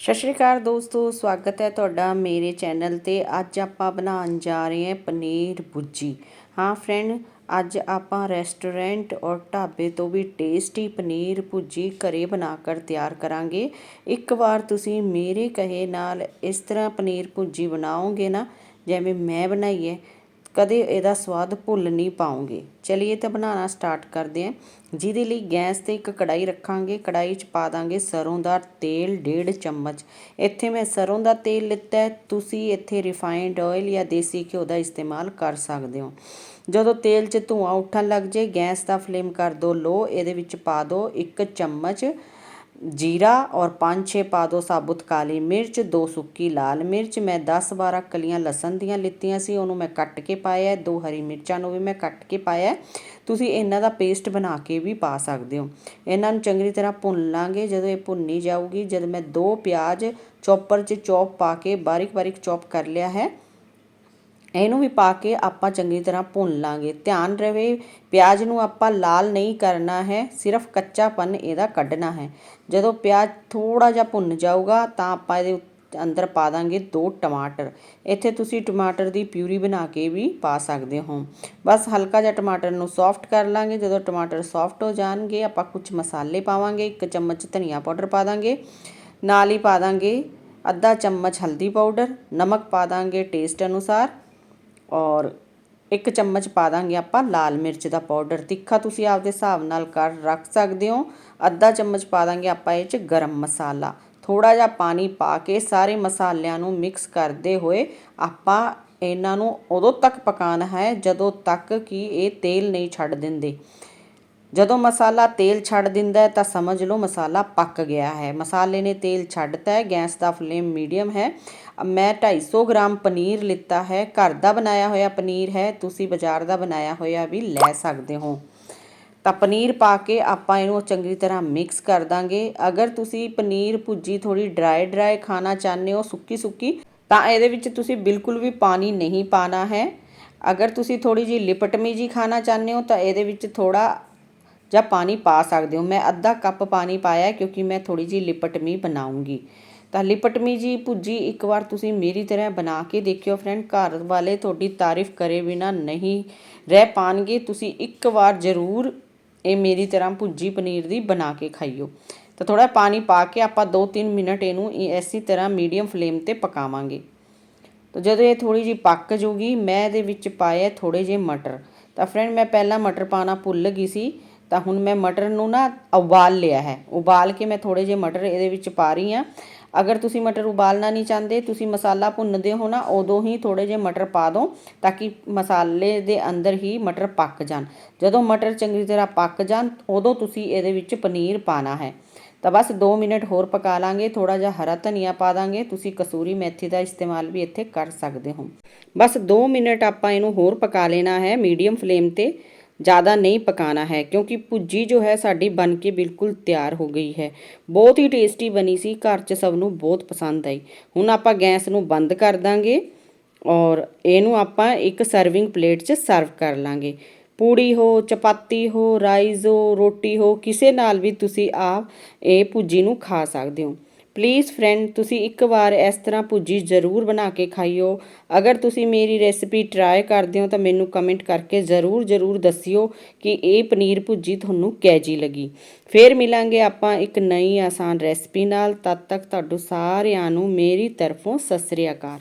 ਸਤਿ ਸ਼੍ਰੀ ਅਕਾਲ ਦੋਸਤੋ, ਸਵਾਗਤ ਹੈ ਤੁਹਾਡਾ ਮੇਰੇ ਚੈਨਲ ਤੇ। ਅੱਜ ਆਪਾਂ ਬਣਾਉਣ ਜਾ ਰਹੇ ਹਾਂ ਪਨੀਰ ਭੁਰਜੀ। ਹਾਂ ਫਰੈਂਡ ਅੱਜ ਆਪਾਂ ਰੈਸਟੋਰੈਂਟ ਔਰ ਢਾਬੇ ਤੋਂ ਵੀ ਟੇਸਟੀ ਪਨੀਰ ਭੁਜੀ ਘਰੇ ਬਣਾ ਕੇ ਤਿਆਰ ਕਰਾਂਗੇ। ਇੱਕ ਵਾਰ ਤੁਸੀਂ ਮੇਰੇ ਕਹੇ ਨਾਲ ਇਸ ਤਰ੍ਹਾਂ ਪਨੀਰ ਭੁਜੀ ਬਣਾਓਗੇ ਨਾ, ਜਿਵੇਂ ਮੈਂ ਬਣਾਈ ਹੈ ਕਦੇ ਇਹਦਾ ਸਵਾਦ ਭੁੱਲ ਨਹੀਂ ਪਾਉਂਗੇ। ਚਲਿਏ ਤਾਂ ਬਣਾਉਣਾ ਸਟਾਰਟ ਕਰਦੇ ਹਾਂ। ਜਿਹਦੇ ਲਈ ਗੈਸ ਤੇ ਇੱਕ ਕੜਾਈ ਰੱਖਾਂਗੇ। ਕੜਾਈ 'ਚ ਪਾ ਦਾਂਗੇ ਸਰੋਂ ਦਾ ਤੇਲ ਡੇਢ ਚਮਚ। ਇੱਥੇ ਮੈਂ ਸਰੋਂ ਦਾ ਤੇਲ ਲਿੱਤਾ ਤੁਸੀਂ ਇੱਥੇ ਰਿਫਾਈਨਡ ਆਇਲ ਜਾਂ ਦੇਸੀ ਘਿਓ ਦਾ ਇਸਤੇਮਾਲ ਕਰ ਸਕਦੇ ਹੋ। ਜਦੋਂ ਤੇਲ 'ਚ ਧੂਆਂ ਉੱਠਣ ਲੱਗ ਜੇ ਗੈਸ ਦਾ ਫਲੇਮ ਕਰ ਦਿਓ ਲੋ, ਇਹਦੇ ਵਿੱਚ ਪਾ ਦਿਓ ਇੱਕ ਚਮਚ ਜੀਰਾ ਔਰ 5-6 ਪਾ ਦਿਓ ਸਾਬੁਤ ਕਾਲੀ ਮਿਰਚ, ਦੋ ਸੁੱਕੀ ਲਾਲ ਮਿਰਚ। ਮੈਂ 10-12 ਕਲੀਆਂ ਲਸਣ ਦੀਆਂ ਲਿੱਤੀਆਂ ਸੀ, ਉਹਨੂੰ ਮੈਂ ਕੱਟ ਕੇ ਪਾਇਆ ਦੋ ਹਰੀ ਮਿਰਚਾਂ ਨੂੰ ਵੀ ਮੈਂ ਕੱਟ ਕੇ ਪਾਇਆ ਤੁਸੀਂ ਇਹਨਾਂ ਦਾ ਪੇਸਟ ਬਣਾ ਕੇ ਵੀ ਪਾ ਸਕਦੇ ਹੋ। ਇਹਨਾਂ ਨੂੰ ਚੰਗੀ ਤਰ੍ਹਾਂ ਭੁੰਨ ਲਾਂਗੇ। ਜਦੋਂ ਇਹ ਭੁੰਨੀ ਜਾਊਗੀ, ਜਦ ਮੈਂ ਦੋ ਪਿਆਜ਼ ਚੌਪਰ 'ਚ ਚੌਪ ਪਾ ਕੇ ਬਾਰੀਕ ਬਾਰੀਕ ਚੌਪ ਕਰ ਲਿਆ ਹੈ ਇਹਨੂੰ ਵੀ ਪਾ ਕੇ ਆਪਾਂ ਚੰਗੀ ਤਰ੍ਹਾਂ ਭੁੰਨ ਲਾਂਗੇ। ਧਿਆਨ ਰਵੇ, ਪਿਆਜ਼ ਨੂੰ ਆਪਾਂ ਲਾਲ ਨਹੀਂ ਕਰਨਾ ਹੈ, ਸਿਰਫ ਕੱਚਾਪਨ ਇਹਦਾ ਕੱਢਣਾ ਹੈ। ਜਦੋਂ ਪਿਆਜ਼ ਥੋੜਾ ਜਿਹਾ ਭੁੰਨ ਜਾਊਗਾ ਤਾਂ ਆਪਾਂ ਇਹਦੇ ਅੰਦਰ ਪਾ ਦਾਂਗੇ ਦੋ ਟਮਾਟਰ। ਇੱਥੇ ਤੁਸੀਂ ਟਮਾਟਰ ਦੀ ਪਿਊਰੀ ਬਣਾ ਕੇ ਵੀ ਪਾ ਸਕਦੇ ਹੋ। ਬਸ ਹਲਕਾ ਜਿਹਾ ਟਮਾਟਰ ਨੂੰ ਸੌਫਟ ਕਰ ਲਾਂਗੇ। ਜਦੋਂ ਟਮਾਟਰ ਸੌਫਟ ਹੋ ਜਾਣਗੇ, ਆਪਾਂ ਕੁਝ ਮਸਾਲੇ ਪਾਵਾਂਗੇ, ਇੱਕ ਚਮਚ ਧਨੀਆ ਪਾਊਡਰ ਪਾ ਦਾਂਗੇ। ਨਾਲ ਹੀ ਪਾ ਦਾਂਗੇ ਅੱਧਾ ਚਮਚ ਹਲਦੀ ਪਾਊਡਰ। ਨਮਕ ਪਾ ਦਾਂਗੇ ਟੇਸਟ ਅਨੁਸਾਰ। ਔਰ ਇੱਕ ਚਮਚ ਪਾ ਦਾਂਗੇ ਆਪਾਂ ਲਾਲ ਮਿਰਚ ਦਾ ਪਾਊਡਰ। ਤਿੱਖਾ ਤੁਸੀਂ ਆਪਦੇ ਹਿਸਾਬ ਨਾਲ ਕਰ ਰੱਖ ਸਕਦੇ ਹੋ। ਅੱਧਾ ਚਮਚ ਪਾ ਦਾਂਗੇ ਆਪਾਂ ਇਹ ਚ ਗਰਮ ਮਸਾਲਾ। ਥੋੜਾ ਜਿਹਾ ਪਾਣੀ ਪਾ ਕੇ ਸਾਰੇ ਮਸਾਲਿਆਂ ਨੂੰ ਮਿਕਸ ਕਰਦੇ ਹੋਏ ਆਪਾਂ ਇਹਨਾਂ ਨੂੰ ਉਦੋਂ ਤੱਕ ਪਕਾਉਣਾ ਹੈ ਜਦੋਂ ਤੱਕ ਕਿ ਇਹ ਤੇਲ ਨਹੀਂ ਛੱਡ ਦਿੰਦੇ। ਜਦੋਂ ਮਸਾਲਾ ਤੇਲ ਛੱਡ ਦਿੰਦਾ ਹੈ ਤਾਂ ਸਮਝ ਲਓ ਮਸਾਲਾ ਪੱਕ ਗਿਆ ਹੈ। ਮਸਾਲੇ ਨੇ ਤੇਲ ਛੱਡਤਾ ਹੈ, ਗੈਸ ਦਾ ਫਲੇਮ ਮੀਡੀਅਮ ਹੈ। ਮੈਂ 250 ਗ੍ਰਾਮ ਪਨੀਰ ਲਿੱਤਾ ਹੈ। ਘਰ ਦਾ ਬਣਾਇਆ ਹੋਇਆ ਪਨੀਰ ਹੈ, ਤੁਸੀਂ ਬਾਜ਼ਾਰ ਦਾ ਬਣਾਇਆ ਹੋਇਆ ਵੀ ਲੈ ਸਕਦੇ ਹੋ। ਤਾਂ ਪਨੀਰ ਪਾ ਕੇ ਆਪਾਂ ਇਹਨੂੰ ਚੰਗੀ ਤਰ੍ਹਾਂ ਮਿਕਸ ਕਰ ਦਾਂਗੇ। ਅਗਰ ਤੁਸੀਂ ਪਨੀਰ ਭੁੱਜੀ ਥੋੜੀ ਡਰਾਈ ਡਰਾਈ ਖਾਣਾ ਚਾਹੁੰਦੇ ਹੋ, ਸੁੱਕੀ ਸੁੱਕੀ, ਤਾਂ ਇਹਦੇ ਵਿੱਚ ਤੁਸੀਂ ਬਿਲਕੁਲ ਵੀ ਪਾਣੀ ਨਹੀਂ ਪਾਣਾ ਹੈ। ਅਗਰ ਤੁਸੀਂ ਥੋੜੀ ਜੀ ਲਿਪਟਮੀ ਜੀ ਖਾਣਾ ਚਾਹੁੰਦੇ ਹੋ, ਤਾਂ ਇਹਦੇ ਵਿੱਚ ਥੋੜਾ ਜਾਂ ਪਾਣੀ ਪਾ ਸਕਦੇ ਹੋ। ਮੈਂ ਅੱਧਾ ਕੱਪ ਪਾਣੀ ਪਾਇਆ ਕਿਉਂਕਿ ਮੈਂ ਥੋੜੀ ਜੀ ਲਿਪਟਮੀ ਬਣਾਉਂਗੀ। ਤਾਂ ਲਿਪਟਮੀ ਜੀ ਭੁੱਜੀ, ਇੱਕ ਵਾਰ ਤੁਸੀਂ ਮੇਰੀ ਤਰ੍ਹਾਂ ਬਣਾ ਕੇ ਦੇਖਿਓ ਫਰੈਂਡ। ਘਰ ਵਾਲੇ ਤੁਹਾਡੀ ਤਾਰੀਫ ਕਰੇ ਬਿਨਾ ਨਹੀਂ ਰਹਿ ਪਾਣਗੇ। ਤੁਸੀਂ ਇੱਕ ਵਾਰ ਜ਼ਰੂਰ ਇਹ ਮੇਰੀ ਤਰ੍ਹਾਂ ਭੁੱਜੀ ਪਨੀਰ ਦੀ ਬਣਾ ਕੇ ਖਾਈਓ। ਤਾਂ ਥੋੜਾ ਪਾਣੀ ਪਾ ਕੇ ਆਪਾਂ 2-3 ਮਿੰਟ ਇਹਨੂੰ ਐਸੀ ਤਰ੍ਹਾਂ ਮੀਡੀਅਮ ਫਲੇਮ ਤੇ ਪਕਾਵਾਂਗੇ। ਤਾਂ ਜਦੋਂ ਇਹ ਥੋੜੀ ਜੀ ਪੱਕ ਜੂਗੀ, ਮੈਂ ਇਹਦੇ ਵਿੱਚ ਪਾਇਆ ਥੋੜੇ ਜਿਹੇ ਮਟਰ। ਤਾਂ ਫਰੈਂਡ ਮੈਂ ਪਹਿਲਾਂ ਮਟਰ ਪਾਣਾ ਭੁੱਲ ਗਈ ਸੀ। ਤਾਂ ਹੁਣ ਮੈਂ ਮਟਰ ਨੂੰ ਨਾ ਉਬਾਲ ਲਿਆ ਹੈ। ਉਬਾਲ ਕੇ ਮੈਂ ਥੋੜੇ ਜਿਹੇ ਮਟਰ ਇਹਦੇ ਵਿੱਚ ਪਾ ਰਹੀ ਹਾਂ। ਅਗਰ ਤੁਸੀਂ ਮਟਰ ਉਬਾਲਣਾ ਨਹੀਂ ਚਾਹੁੰਦੇ, ਤੁਸੀਂ ਮਸਾਲਾ ਭੁੰਨਦੇ ਹੋ ਨਾ, ਉਦੋਂ ਹੀ ਥੋੜੇ ਜਿਹੇ ਮਟਰ ਪਾ ਦਿਓ ਤਾਂ ਕਿ ਮਸਾਲੇ ਦੇ ਅੰਦਰ ਹੀ ਮਟਰ ਪੱਕ ਜਾਣ। ਜਦੋਂ ਮਟਰ ਚੰਗੀ ਤਰ੍ਹਾਂ ਪੱਕ ਜਾਣ, ਉਦੋਂ ਤੁਸੀਂ ਇਹਦੇ ਵਿੱਚ ਪਨੀਰ ਪਾਣਾ ਹੈ। ਤਾਂ ਬਸ 2 ਮਿੰਟ ਹੋਰ ਪਕਾ ਲਾਂਗੇ ਥੋੜਾ ਜਿਹਾ ਹਰਾ ਧਨੀਆ ਪਾ ਦਾਂਗੇ। ਤੁਸੀਂ ਕਸੂਰੀ ਮੇਥੀ ਦਾ ਇਸਤੇਮਾਲ ਵੀ ਇੱਥੇ ਕਰ ਸਕਦੇ ਹੋ। ਬਸ 2 ਮਿੰਟ ਆਪਾਂ ਇਹਨੂੰ ਹੋਰ ਪਕਾ ਲੈਣਾ ਹੈ ਮੀਡੀਅਮ ਫਲੇਮ ਤੇ। ज़्यादा नहीं पकाना है क्योंकि ਭੁੱਜੀ ਜੋ ਹੈ ਸਾਡੀ ਬਣ ਕੇ ਬਿਲਕੁਲ ਤਿਆਰ ਹੋ ਗਈ ਹੈ ਬਹੁਤ ਹੀ ਟੇਸਟੀ ਬਣੀ ਸੀ ਘਰ 'ਚ ਸਭ ਨੂੰ ਬਹੁਤ ਪਸੰਦ ਆਈ ਹੁਣ ਆਪਾਂ ਗੈਸ ਨੂੰ ਬੰਦ ਕਰ ਦਾਂਗੇ ਔਰ ਇਹਨੂੰ ਆਪਾਂ ਇੱਕ ਸਰਵਿੰਗ ਪਲੇਟ 'ਚ ਸਰਵ ਕਰ ਲਾਂਗੇ ਪੂੜੀ ਹੋ ਚਪਾਤੀ ਹੋ ਰਾਈਸ ਹੋ ਰੋਟੀ ਹੋ ਕਿਸੇ ਨਾਲ ਵੀ ਤੁਸੀਂ ਆ ਇਹ ਭੁੱਜੀ ਨੂੰ ਖਾ ਸਕਦੇ ਹੋ ਪਲੀਜ਼ ਫਰੈਂਡ ਤੁਸੀਂ ਇੱਕ ਵਾਰ ਇਸ ਤਰ੍ਹਾਂ ਭੁੱਜੀ ਜ਼ਰੂਰ ਬਣਾ ਕੇ ਖਾਈਓ। ਅਗਰ ਤੁਸੀਂ ਮੇਰੀ ਰੈਸਪੀ ਟਰਾਈ ਕਰਦੇ ਹੋ ਤਾਂ ਮੈਨੂੰ ਕਮੈਂਟ ਕਰਕੇ ਜ਼ਰੂਰ ਜ਼ਰੂਰ ਦੱਸਿਓ ਕਿ ਇਹ ਪਨੀਰ ਭੁੱਜੀ ਤੁਹਾਨੂੰ ਕੈਜੀ ਲੱਗੀ। ਫੇਰ ਮਿਲਾਂਗੇ ਆਪਾਂ ਇੱਕ ਨਈ ਆਸਾਨ ਰੈਸਪੀ ਨਾਲ। ਤਦ ਤੱਕ ਤੁਹਾਨੂੰ ਸਾਰਿਆਂ ਨੂੰ ਮੇਰੀ ਤਰਫੋਂ ਸਤਿ ਸ੍ਰੀ ਅਕਾਲ।